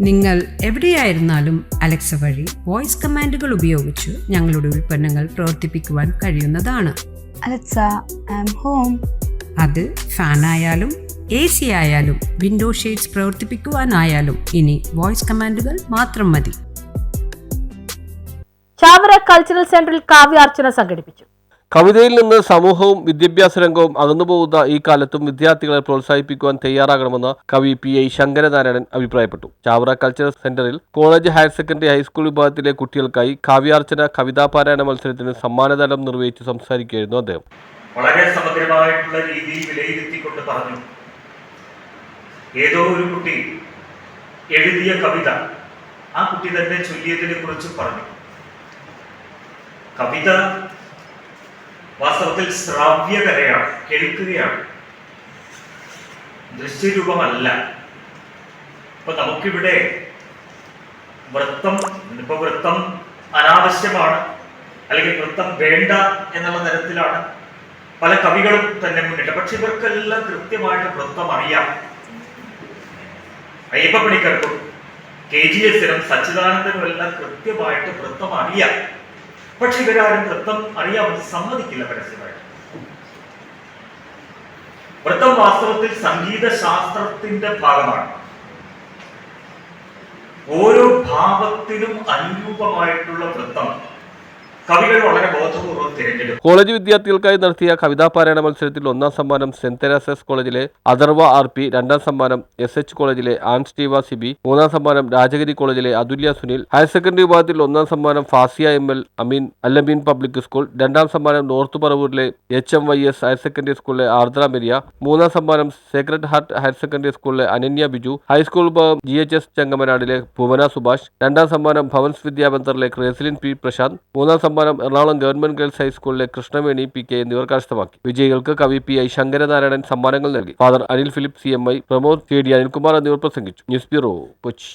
നിങ്ങൾ എവിടെയായിരുന്നാലും അലക്സ വഴി വോയിസ് കമാൻഡുകൾ ഉപയോഗിച്ച് ഞങ്ങളുടെ ഉൽപ്പന്നങ്ങൾ പ്രവർത്തിപ്പിക്കുവാൻ കഴിയുന്നതാണ്. Alexa, I'm home. അത് ഫാനായാലും എ സി ആയാലും വിൻഡോ ഷെയ്ഡ്സ് പ്രവർത്തിപ്പിക്കുവാനായാലും ഇനി വോയിസ് കമാൻഡുകൾ മാത്രം മതി. ചാവറ കൾച്ചറൽ സെന്ററിൽ കാവ്യാർച്ചന സംഘടിപ്പിച്ചു. കവിതയിൽ നിന്ന് സമൂഹവും വിദ്യാഭ്യാസ രംഗവും അകന്നുപോകുന്ന ഈ കാലത്തും വിദ്യാർത്ഥികളെ പ്രോത്സാഹിപ്പിക്കുവാൻ തയ്യാറാകണമെന്ന് കവി പി ഐ ശങ്കരനാരായണൻ അഭിപ്രായപ്പെട്ടു. ചാവറ കൾച്ചറൽ സെന്ററിൽ college higher secondary high school വിഭാഗത്തിലെ കുട്ടികൾക്കായി കാവ്യാർച്ചന കവിതാപാരായണ മത്സരത്തിന് സമ്മാനദാനം നിർവഹിച്ച് സംസാരിക്കുകയായിരുന്നു അദ്ദേഹം. വളരെ സമഗ്രമായിട്ടുള്ള രീതിയിൽ വിലയിരുത്തിക്കൊണ്ട് പറഞ്ഞു. ഏതോ ഒരു കുട്ടി എഴുതിയ കവിത ആ കുട്ടി തന്നെ ചൊല്ലിയതിനെ കുറിച്ച് പറഞ്ഞു. കവിത വാസ്തവത്തിൽ ശ്രാവ്യകലയാണ് കേൾക്കുകയാണ് ദൃശ്യരൂപമല്ല. അപ്പൊ നമുക്കിവിടെ വൃത്തം ഇപ്പൊ വൃത്തം അനാവശ്യമാണ് അല്ലെങ്കിൽ വൃത്തം വേണ്ട എന്നുള്ള തരത്തിലാണ് പല കവികളും തന്നെ മുന്നിട്ട്. പക്ഷെ ഇവർക്കെല്ലാം കൃത്യമായിട്ട് വൃത്തം അറിയാം. അയ്യപ്പ പണിക്കർക്കും കെ ജി എസിനും സച്ചിദാനന്ദനും എല്ലാം കൃത്യമായിട്ട് വൃത്തം അറിയാം. പക്ഷെ ഇവരാരും വൃത്തം അറിയാമെന്ന് സമ്മതിക്കില്ല പരസ്യമായിട്ട് വൃത്തം വാസ്തവത്തിൽ സംഗീത ശാസ്ത്രത്തിന്റെ ഭാഗമാണ്. ഓരോ ഭാവത്തിനും അനുരൂപമായിട്ടുള്ള വൃത്തം കോളേജ് വിദ്യാർത്ഥികൾക്കായി നടത്തിയ കവിതാ പാരായണ മത്സരത്തിൽ ഒന്നാം സമ്മാനം സെന്റ് തെരേസസ് കോളേജിലെ അഥർവ ആർ പി രണ്ടാം സമ്മാനം എസ് എച്ച് കോളേജിലെ ആൻ സ്റ്റീവ സിബി മൂന്നാം സമ്മാനം രാജഗിരി കോളേജിലെ അതുല്യ സുനിൽ ഹയർ സെക്കൻഡറി വിഭാഗത്തിൽ ഒന്നാം സമ്മാനം Fasiya M L Ameen Al Ameen public school രണ്ടാം സമ്മാനം north പറവൂരിലെ H M Y S higher secondary സ്കൂളിലെ ആർദ്ര മെരിയ മൂന്നാം സമ്മാനം സേക്രഡ് ഹാർട്ട് ഹയർ സെക്കൻഡറി സ്കൂളിലെ അനന്യ ബിജു ഹൈസ്കൂൾ വിഭാഗം ജി എച്ച് എസ് ചെങ്ങമനാടിലെ ഭുവന സുഭാഷ് രണ്ടാം സമ്മാനം ഭവൻസ് വിദ്യാബന്ധറിലെ ക്രേസിലിൻ പി പ്രശാന്ത് മൂന്നാം സമ്മാനം എറണാകുളം ഗവൺമെന്റ് ഗേൾസ് ഹൈസ്കൂളിലെ കൃഷ്ണവേണി പി കെ എന്നിവർ കരസ്ഥമാക്കി. വിജയികൾക്ക് കവി പി ഐ ശങ്കരനാരായണൻ സമ്മാനങ്ങൾ നൽകി. Father Anil Philip C M I Pramod K D Anilkumar എന്നിവർ പ്രസംഗിച്ചു. News bureau Kochi.